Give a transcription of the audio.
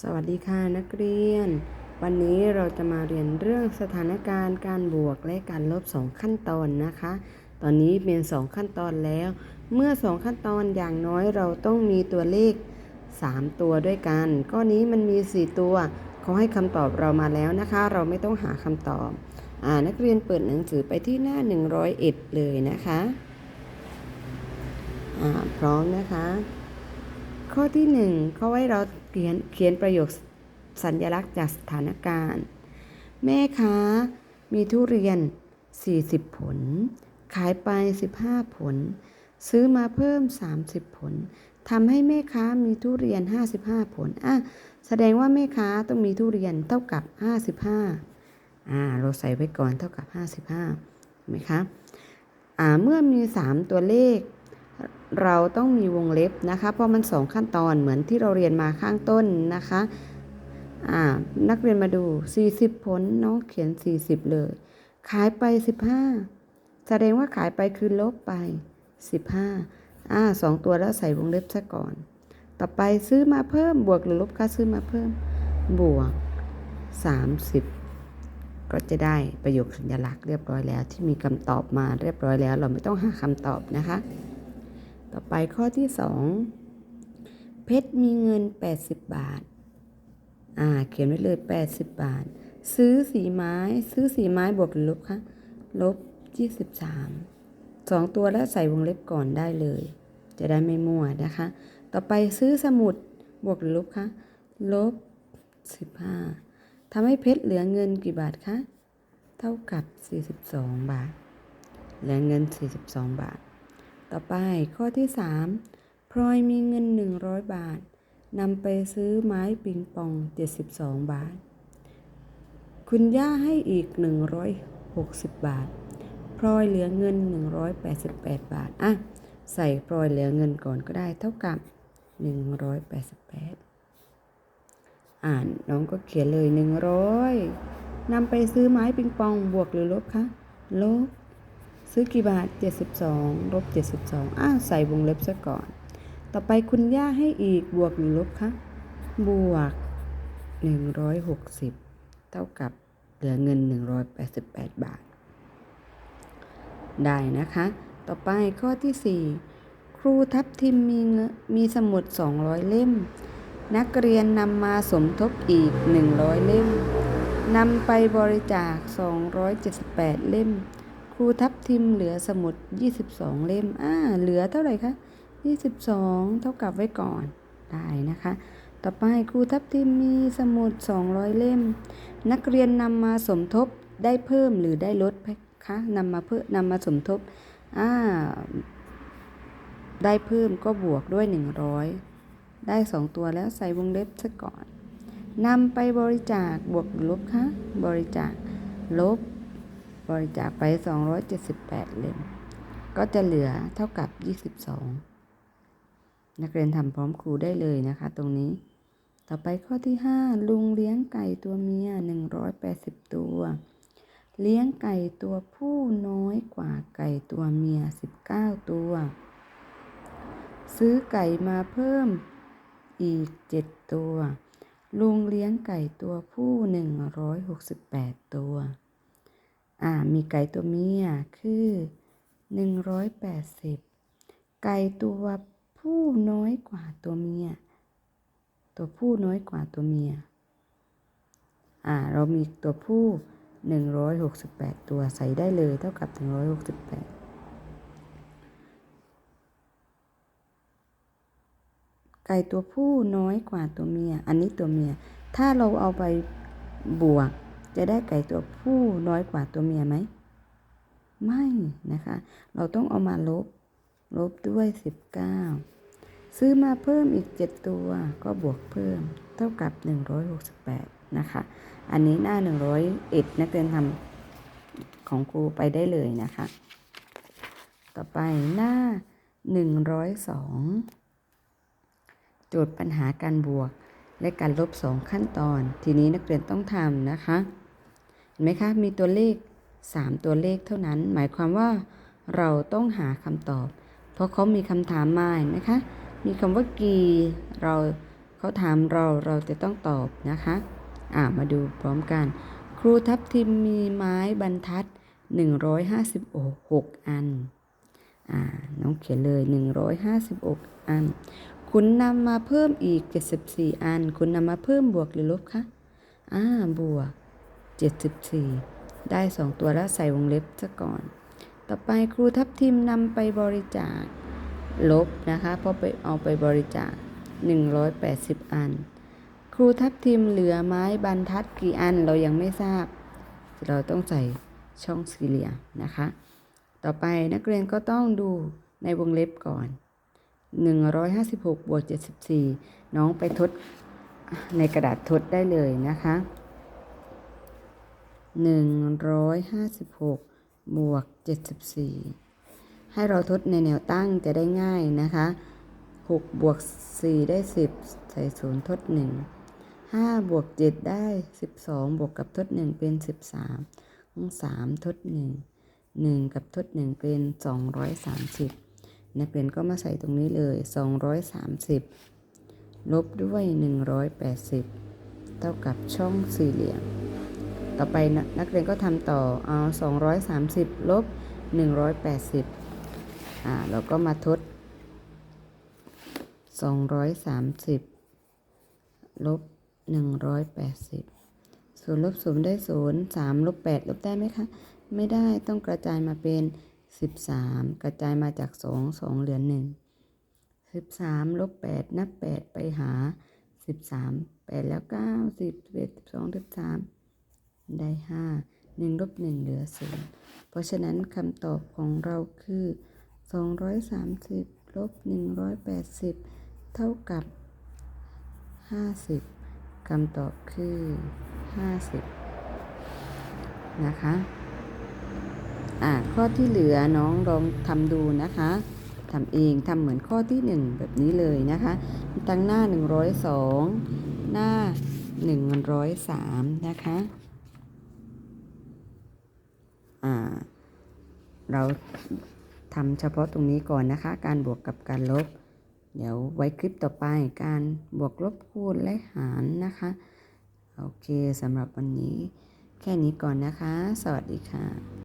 สวัสดีค่ะนักเรียน วันนี้เราจะมาเรียนเรื่องสถานการณ์การบวกและการลบสองขั้นตอนนะคะ ตอนนี้เป็นสองขั้นตอนแล้ว เมื่อสองขั้นตอนอย่างน้อยเราต้องมีตัวเลข 3 ตัวด้วยกันก้อนนี้มันมี 4 ตัวเขาให้คำตอบเรามาแล้วนะคะ เราไม่ต้องหาคำตอบอ่านักเรียนเปิดหนังสือไปที่หน้า 101 เลยนะคะอ่าพร้อมนะคะ ข้อที่หนึ่งเขาให้เราเขียนเขียนประโยคสัญลักษณ์จากสถานการณ์ แม่ค้ามีทุเรียน 40 ผล ขายไป 15 ผล ซื้อมาเพิ่ม 30 ผลทำให้แม่ค้ามีทุเรียน 55 ผลอะแสดงว่าแม่ค้าต้องมีทุเรียนเท่ากับ 55อ่าเราใส่ไว้ก่อนเท่ากับ 55เห็นไหมคะอ่าเมื่อมี 3 ตัวเลข เราต้องมีวงเล็บนะคะ เพราะมันสองขั้นตอนเหมือนที่เราเรียนมาข้างต้นนะคะอ่านักเรียนมาดู 40 ผลน้องเขียน 40 เลย ขายไป 15 แสดงว่าขายไปคือลบไป 15อ่าสองตัวแล้วใส่วงเล็บซะก่อน ต่อไปซื้อมาเพิ่มบวกหรือลบคะซื้อมาเพิ่ม บวก 30 ก็จะได้ประโยคสัญลักษณ์เรียบร้อยแล้ว ที่มีคำตอบมาเรียบร้อยแล้ว เราไม่ต้องหาคำตอบนะคะ ไปข้อที่ 2 เพชรมีเงิน 80 บาท อ่า เขียนไว้เลย 80 บาท ซื้อสีไม้ ซื้อสีไม้บวกหรือลบคะ ลบ 23สองตัวแล้วใส่วงเล็บก่อนได้เลย จะได้ไม่มั่วนะคะ ต่อไปซื้อสมุดบวกหรือลบคะ ลบ 15ทำให้เพชรเหลือเงินกี่บาทคะ เท่ากับ 42 บาท เหลือเงิน 42 บาท ต่อไปข้อที่ 3 พลอยมีเงิน 100 บาทนำไปซื้อไม้ปิงปอง 72 บาท คุณย่าให้อีก 160 บาท พลอยเหลือเงิน 188 บาท อะ ใส่พลอยเหลือเงินก่อนก็ได้เท่ากับ 188 อ่านน้องก็เขียนเลย 100นำไปซื้อไม้ปิงปองบวกหรือลบคะ ลบ ซื้อกี่บาท 72ลบ72 อ้าว ใส่วงเล็บซะก่อน ต่อไปคุณย่าให้อีกบวกหรือลบคะ บวก 160 เท่ากับเหลือเงิน 188 บาท ได้นะคะ ต่อไปข้อที่ 4 ครูทับทิมมีมีสมุด 200 เล่ม นักเรียนนำมาสมทบอีก 100 เล่มนำไปบริจาค 278 เล่ม ครูทับทิมเหลือสมุด 22 เล่ม อ่า เหลือเท่าไหร่คะ 22 เท่ากับไว้ก่อน ได้นะคะ ต่อไปครูทับทิมมีสมุด 200 เล่ม นักเรียนนำมาสมทบได้เพิ่มหรือได้ลดคะนำมาเพิ่มนำมาสมทบ อ่า ได้เพิ่มก็บวกด้วย 100 ได้ 2 ตัวแล้วใส่วงเล็บซะก่อนนำไปบริจาคบวกหรือลบคะ บริจาคลบ บริจาคไป 278 เล่ม ก็จะเหลือเท่ากับ 22 นักเรียนทำพร้อมครูได้เลยนะคะตรงนี้ ต่อไปข้อที่ 5 ลุงเลี้ยงไก่ตัวเมีย 180 ตัว เลี้ยงไก่ตัวผู้น้อยกว่าไก่ตัวเมีย 19 ตัว ซื้อไก่มาเพิ่มอีก 7 ตัว ลุงเลี้ยงไก่ตัวผู้ 168 ตัว อ่า มีไก่ตัวเมียคือ180ไก่ตัวผู้น้อยกว่าตัวเมีย ตัวผู้น้อยกว่าตัวเมีย อ่า เรามีตัวผู้168ตัวใส่ได้เลยเท่ากับ168ไก่ตัวผู้น้อยกว่าตัวเมีย อันนี้ตัวเมีย ถ้าเราเอาไปบวก จะได้ไก่ตัวผู้น้อยกว่าตัวเมียไหม ไม่นะคะ เราต้องเอามาลบ ลบด้วย 19 ซื้อมาเพิ่มอีก 7 ตัวก็บวกเพิ่ม เท่ากับ 168 นะคะ อันนี้หน้า 101นักเรียนทำของครูไปได้เลยนะคะ ต่อไปหน้า 102โจทย์ปัญหาการบวกและการลบสองขั้นตอน ทีนี้นักเรียนต้องทำนะคะ ไหมคะ มีตัวเลข 3 ตัวเลขเท่านั้น หมายความว่าเราต้องหาคำตอบ เพราะเขามีคำถามมาเห็นไหมคะ มีคำว่ากี่ เราเขาถามเราเราจะต้องตอบนะคะ อ่ามาดูพร้อมกัน ครูทับทิมมีไม้บรรทัด 156 อัน อ่า น้องเขียนเลย 156 อัน คุณนำมาเพิ่มอีก 74 อัน คุณนำมาเพิ่มบวกหรือลบคะ อ่า บวก 74 ได้ 2 ตัวแล้วใส่วงเล็บซะก่อน ต่อไปครูทับทิมนำไปบริจาค ลบนะคะเพราะไปเอาไปบริจาค 180 อัน ครูทับทิมเหลือไม้บรรทัดกี่อันเรายังไม่ทราบ เราต้องใส่ช่องสี่เหลี่ยมนะคะ ต่อไปนักเรียนก็ต้องดูในวงเล็บก่อน 156บวก74 น้องไปทดในกระดาษทดได้เลยนะคะ 156 บวก 74 ให้เราทดในแนวตั้งจะได้ง่ายนะคะ 6 บวก 4 ได้ 10 ใส่ศูนย์ทด 1 5 บวก 7 ได้ 12 บวกกับทด 1 เป็น 13อง3ทด 1 1 กับทด 1 เป็น 230 นักเรียนก็มาใส่ตรงนี้เลย 230 ลบด้วย 180 เท่ากับช่องสี่เหลี่ยม ต่อไปนักเรียนก็ทำต่อเอา230 ลบ 180อ่าเราก็มาทด 230 ลบ 180ศูนย์ลบศูนย์ได้ศูนย์สามลบแปดลบได้ไหมคะ ไม่ได้ต้องกระจายมาเป็น 13 กระจายมาจาก 2 2 เหลือ 1 13 ลบ 8 นับ 8 ไปหา 13 8 แล้ว 9 10 11 12 13 ได้5 1ลบ1เหลือ0เพราะฉะนั้นคำตอบของเราคือ230ลบ180เท่ากับ50คำตอบคือ50นะคะอ่าข้อที่เหลือน้องลองทำดูนะคะทำเองทำเหมือนข้อที่ 1 แบบนี้เลยนะคะตั้งหน้า 102 หน้า 103 นะคะอ่า เราทำเฉพาะตรงนี้ก่อนนะคะ การบวกกับการลบ เดี๋ยวไว้คลิปต่อไปการบวกลบคูณและหารนะคะ โอเคสำหรับวันนี้แค่นี้ก่อนนะคะ สวัสดีค่ะ